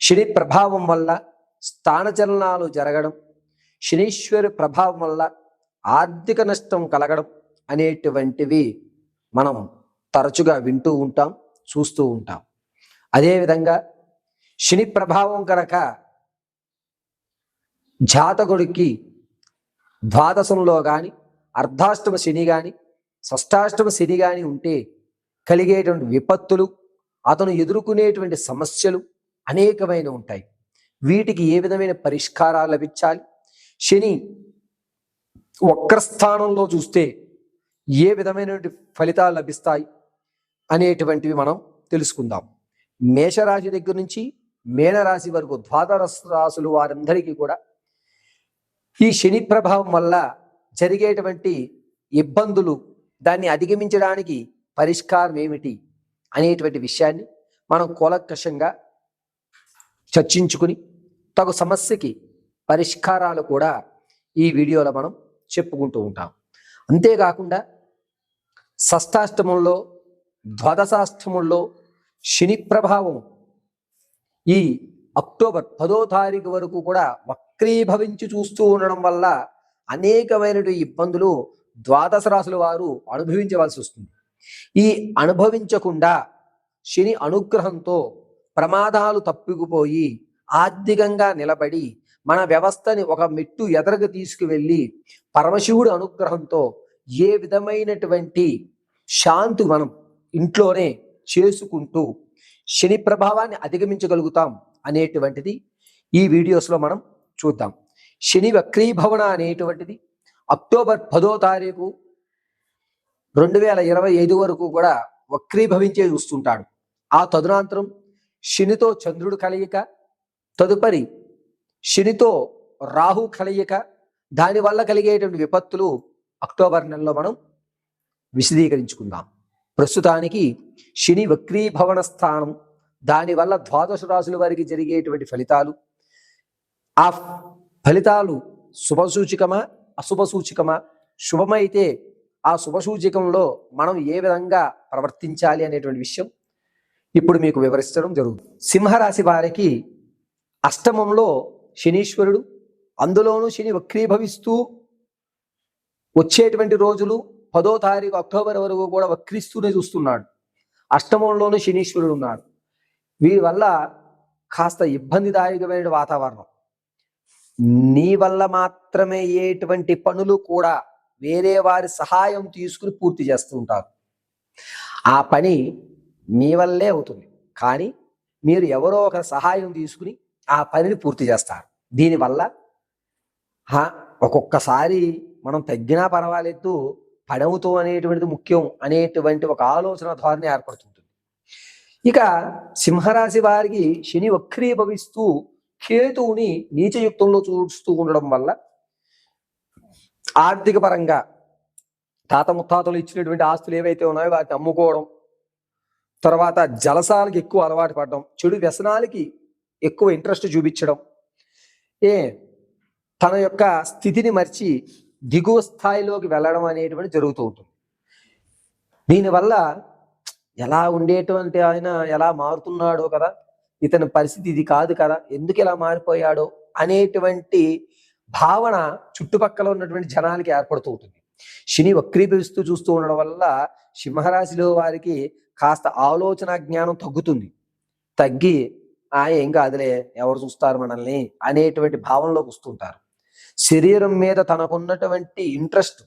శని ప్రభావం వల్ల స్థానచలనాలు జరగడం శనీశ్వరి ప్రభావం వల్ల ఆర్థిక నష్టం కలగడం అనేటువంటివి మనం తరచుగా వింటూ ఉంటాం చూస్తూ ఉంటాం. అదేవిధంగా శని ప్రభావం కనుక జాతకుడికి ద్వాదశంలో కానీ అర్ధాష్టమ శని కానీ షష్టాష్టమ శని కానీ ఉంటే కలిగేటువంటి విపత్తులు అతను ఎదుర్కొనేటువంటి సమస్యలు అనేకమైన ఉంటాయి. వీటికి ఏ విధమైన పరిష్కారాలు లభించాలి? శని వక్రస్థానంలో చూస్తే ఏ విధమైనటువంటి ఫలితాలు లభిస్తాయి అనేటువంటివి మనం తెలుసుకుందాం. మేషరాశి దగ్గర నుంచి మేనరాశి వరకు ద్వాదశ రాశులు వారందరికీ కూడా ఈ శని ప్రభావం వల్ల జరిగేటువంటి ఇబ్బందులు దాన్ని అధిగమించడానికి పరిష్కారం ఏమిటి అనేటువంటి విషయాన్ని మనం కోలకషంగా చర్చించుకుని తగు సమస్యకి పరిష్కారాలు కూడా ఈ వీడియోలో మనం చెప్పుకుంటూ ఉంటాం. అంతేకాకుండా షష్టాష్టమంలో ద్వాదశాష్టమంలో శని ప్రభావం ఈ అక్టోబర్ పదో తారీఖు వరకు కూడా వక్రీభవించి చూస్తూ ఉండడం వల్ల అనేకమైనటువంటి ఇబ్బందులు ద్వాదశ రాశుల వారు అనుభవించవలసి వస్తుంది. ఈ అనుభవించకుండా శని అనుగ్రహంతో ప్రమాదాలు తప్పికుపోయి ఆర్థికంగా నిలబడి మన వ్యవస్థని ఒక మెట్టు ఎదరకు తీసుకువెళ్ళి పరమశివుడు అనుగ్రహంతో ఏ విధమైనటువంటి శాంతి మనం ఇంట్లోనే చేసుకుంటూ శని ప్రభావాన్ని అధిగమించగలుగుతాం అనేటువంటిది ఈ వీడియోస్లో మనం చూద్దాం. శని వక్రీభవన అనేటువంటిది అక్టోబర్ పదో తారీఖు రెండు వేల ఇరవై ఐదు వరకు కూడా వక్రీభవించే చూస్తుంటాడు. ఆ తదునాంతరం శనితో చంద్రుడు కలయిక తదుపరి శనితో రాహు కలయిక దానివల్ల కలిగేటువంటి విపత్తులు అక్టోబర్ నెలలో మనం విశదీకరించుకుందాం. ప్రస్తుతానికి శని వక్రీభవన స్థానం దానివల్ల ద్వాదశ రాశుల వారికి జరిగేటువంటి ఫలితాలు. ఆ ఫలితాలు శుభసూచికమా అశుభసూచికమా? శుభమైతే ఆ శుభసూచికంలో మనం ఏ విధంగా ప్రవర్తించాలి అనేటువంటి విషయం ఇప్పుడు మీకు వివరించడం జరుగుతుంది. సింహరాశి వారికి అష్టమంలో శనీశ్వరుడు అందులోనూ శని వక్రీభవిస్తూ వచ్చేటువంటి రోజులు పదో తారీఖు అక్టోబర్ వరకు కూడా వక్రిస్తూనే చూస్తున్నాడు. అష్టమంలోనూ శనీశ్వరుడు ఉన్నాడు. వీరి వల్ల కాస్త ఇబ్బందిదాయకమైన వాతావరణం. నీ వల్ల మాత్రమే ఏటువంటి పనులు కూడా వేరే వారి సహాయం తీసుకుని పూర్తి చేస్తూ ఉంటారు. ఆ పని మీ వల్లే అవుతుంది. కానీ మీరు ఎవరో ఒక సహాయం తీసుకుని ఆ పనిని పూర్తి చేస్తారు. దీనివల్ల ఒక్కొక్కసారి మనం తగ్గినా పర్వాలేదు పడవుతో అనేటువంటిది ముఖ్యం అనేటువంటి ఒక ఆలోచన ధోరణి ఏర్పడుతుంటుంది. ఇక సింహరాశి వారికి శని వక్రీభవిస్తూ కేతువుని నీచయుక్తంలో చూస్తూ ఉండడం వల్ల ఆర్థిక పరంగా తాత ముత్తాతలు ఇచ్చినటువంటి ఆస్తులు ఏవైతే ఉన్నాయో వాటిని అమ్ముకోవడం తర్వాత జలసాలకి ఎక్కువ అలవాటు పడడం చెడు వ్యసనాలకి ఎక్కువ ఇంట్రెస్ట్ చూపించడం. ఏ తన యొక్క స్థితిని మర్చి దిగువ స్థాయిలోకి వెళ్ళడం అనేటువంటి జరుగుతూ ఉంటుంది. దీనివల్ల ఎలా ఉండేటువంటి ఆయన ఎలా మారుతున్నాడో కదా ఇతని పరిస్థితి ఇది కాదు కదా ఎందుకు ఇలా మారిపోయాడో అనేటువంటి భావన చుట్టుపక్కల ఉన్నటువంటి జనాలకి ఏర్పడుతూ ఉంటుంది. శని వక్రీభవిస్తూ చూస్తూ ఉండడం వల్ల సింహరాశిలో వారికి కాస్త ఆలోచన జ్ఞానం తగ్గుతుంది. తగ్గి ఆ ఏం కాదులే ఎవరు చూస్తారు మనల్ని? అనేటువంటి భావనలోకి వస్తుంటారు. శరీరం మీద తనకున్నటువంటి ఇంట్రెస్ట్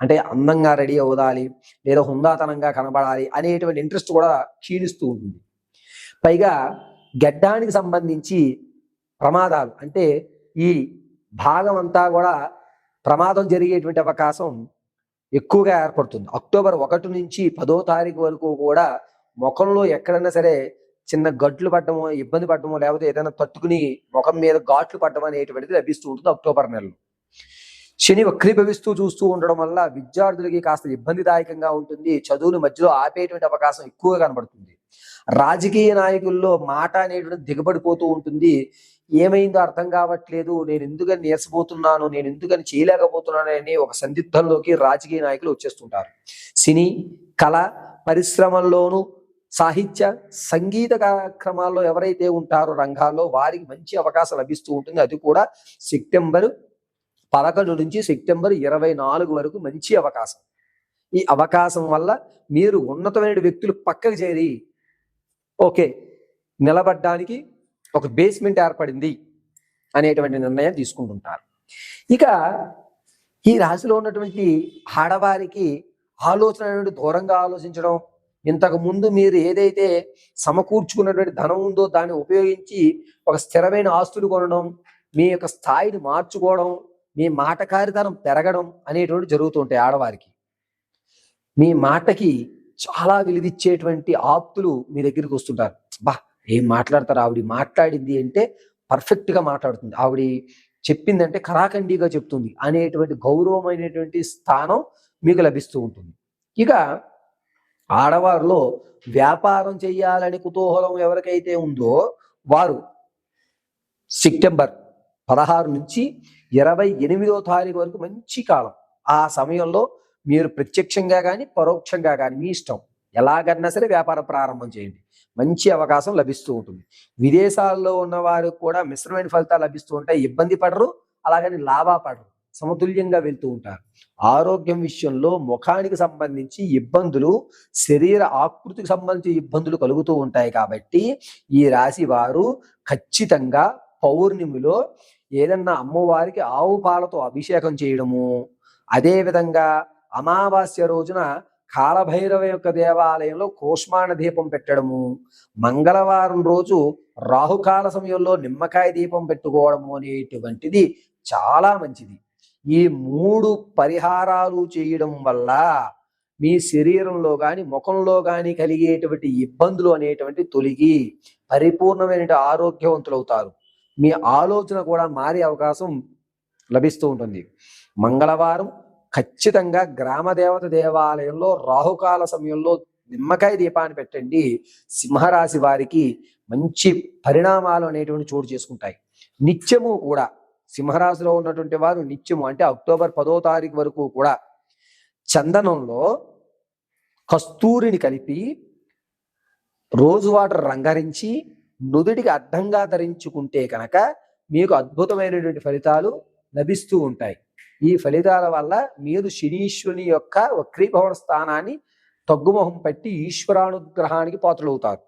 అంటే అందంగా రెడీ అవ్వాలి లేదా హుందాతనంగా కనబడాలి అనేటువంటి ఇంట్రెస్ట్ కూడా క్షీణిస్తూ ఉంటుంది. పైగా గడ్డానికి సంబంధించి ప్రమాదాలు అంటే ఈ భాగం అంతా కూడా ప్రమాదం జరిగేటువంటి అవకాశం ఎక్కువగా ఏర్పడుతుంది. అక్టోబర్ ఒకటి నుంచి పదో తారీఖు వరకు కూడా ముఖంలో ఎక్కడైనా సరే చిన్న గట్లు పడ్డమో ఇబ్బంది పట్టడమో లేకపోతే ఏదైనా తట్టుకుని ముఖం మీద ఘాట్లు పట్టడం అనేటువంటిది లభిస్తూ ఉంటుంది అక్టోబర్ నెలలో. శని వక్రీభవిస్తూ చూస్తూ ఉండడం వల్ల విద్యార్థులకి కాస్త ఇబ్బందిదాయకంగా ఉంటుంది. చదువుని మధ్యలో ఆపేటువంటి అవకాశం ఎక్కువగా కనబడుతుంది. రాజకీయ నాయకుల్లో మాట అనేటువంటి దిగబడిపోతూ ఉంటుంది. ఏమైందో అర్థం కావట్లేదు నేను ఎందుకని నీరసపోతున్నాను నేను ఎందుకని చేయలేకపోతున్నాను అని ఒక సందిగ్ధంలోకి రాజకీయ నాయకులు వచ్చేస్తుంటారు. సినీ కళ పరిశ్రమల్లోనూ సాహిత్య సంగీత కార్యక్రమాల్లో ఎవరైతే ఉంటారో రంగాల్లో వారికి మంచి అవకాశం లభిస్తూ ఉంటుంది. అది కూడా సెప్టెంబర్ పదకొండు నుంచి సెప్టెంబర్ ఇరవై నాలుగు వరకు మంచి అవకాశం. ఈ అవకాశం వల్ల మీరు ఉన్నతమైన వ్యక్తులు పక్కకు చేరి ఓకే నిలబడ్డానికి ఒక బేస్మెంట్ ఏర్పడింది అనేటువంటి నిర్ణయం తీసుకుంటుంటారు. ఇక ఈ రాశిలో ఉన్నటువంటి ఆడవారికి ఆలోచన దూరంగా ఆలోచించడం ఇంతకు ముందు మీరు ఏదైతే సమకూర్చుకున్నటువంటి ధనం ఉందో దాన్ని ఉపయోగించి ఒక స్థిరమైన ఆస్తులు కొనడం మీ యొక్క స్థాయిని మార్చుకోవడం మీ మాటకారితనం పెరగడం అనేటువంటి జరుగుతుంటాయి ఆడవారికి. మీ మాటకి చాలా విలువిచ్చేటువంటి ఆప్తులు మీ దగ్గరికి వస్తుంటారు. బా ఏం మాట్లాడతారు? ఆవిడ మాట్లాడింది అంటే పర్ఫెక్ట్గా మాట్లాడుతుంది. ఆవిడ చెప్పిందంటే కరాఖండిగా చెప్తుంది. అనేటువంటి గౌరవమైనటువంటి స్థానం మీకు లభిస్తూ ఉంటుంది. ఇక ఆడవారిలో వ్యాపారం చేయాలని కుతూహలం ఎవరికైతే ఉందో వారు సెప్టెంబర్ పదహారు నుంచి ఇరవై ఎనిమిదో తారీఖు వరకు మంచి కాలం. ఆ సమయంలో మీరు ప్రత్యక్షంగా కానీ పరోక్షంగా కానీ మీ ఇష్టం. ఎలాగన్నా సరే వ్యాపారం ప్రారంభం చేయండి. మంచి అవకాశం లభిస్తూ ఉంటుంది. విదేశాల్లో ఉన్న వారికి కూడా మిశ్రమైన ఫలితాలు లభిస్తూ ఉంటాయి. ఇబ్బంది పడరు అలాగని లాభా పడరు సమతుల్యంగా వెళ్తూ ఉంటారు. ఆరోగ్యం విషయంలో ముఖానికి సంబంధించి ఇబ్బందులు శరీర ఆకృతికి సంబంధించి ఇబ్బందులు కలుగుతూ ఉంటాయి కాబట్టి ఈ రాశి వారు ఖచ్చితంగా పౌర్ణమిలో ఏదన్నా అమ్మవారికి ఆవు పాలతో అభిషేకం చేయడము అదేవిధంగా అమావాస్య రోజున కాలభైరవ యొక్క దేవాలయంలో కోష్మాణ దీపం పెట్టడము మంగళవారం రోజు రాహుకాల సమయంలో నిమ్మకాయ దీపం పెట్టుకోవడము అనేటువంటిది చాలా మంచిది. ఈ మూడు పరిహారాలు చేయడం వల్ల మీ శరీరంలో కానీ ముఖంలో కానీ కలిగేటువంటి ఇబ్బందులు అనేటువంటి తొలగి పరిపూర్ణమైన ఆరోగ్యవంతులవుతారు. మీ ఆలోచన కూడా మారే అవకాశం లభిస్తూ ఉంటుంది. మంగళవారం ఖచ్చితంగా గ్రామ దేవత దేవాలయంలో రాహుకాల సమయంలో నిమ్మకాయ దీపాన్ని పెట్టండి. సింహరాశి వారికి మంచి పరిణామాలు అనేటువంటి చోటు చేసుకుంటాయి. నిత్యము కూడా సింహరాశిలో ఉన్నటువంటి వారు నిత్యము అంటే అక్టోబర్ పదో తారీఖు వరకు కూడా చందనంలో కస్తూరిని కలిపి రోజు వాటర్ రంగరించి నుదుటికి అడ్డంగా ధరించుకుంటే కనుక మీకు అద్భుతమైనటువంటి ఫలితాలు లభిస్తూ ఉంటాయి. ఈ ఫలితాల వల్ల మీరు శనీశ్వరుని యొక్క వక్రీభవన స్థానాన్ని తగ్గుముఖం పట్టి ఈశ్వరానుగ్రహానికి పాత్రలవుతారు.